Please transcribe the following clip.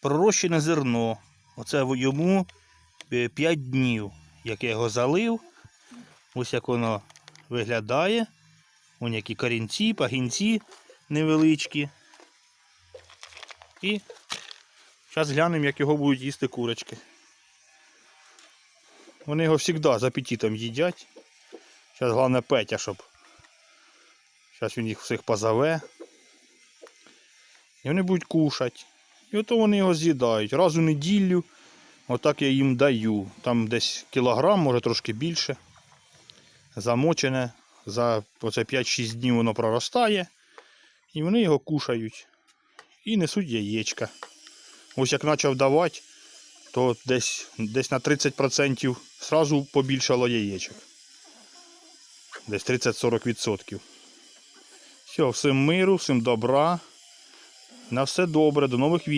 пророщене зерно. Оце йому 5 днів, як я його залив. Ось як воно виглядає. Вон які корінці, пагінці невеличкі. І зараз глянемо, як його будуть їсти курочки. Вони його завжди з апетитом їдять. Зараз головне Петя, щоб. Зараз він їх всіх позове. І вони будуть кушати. І ото вони його з'їдають. Раз у неділю. Отак я їм даю. Там десь кілограм, може трошки більше. Замочене. За оце 5-6 днів воно проростає. І вони його кушають. І несуть яєчка. Ось як почав давати, то десь, десь на 30% сразу побільшало яєчок. Десь 30-40%. Все, всім миру, всім добра. На все добре, до нових відео.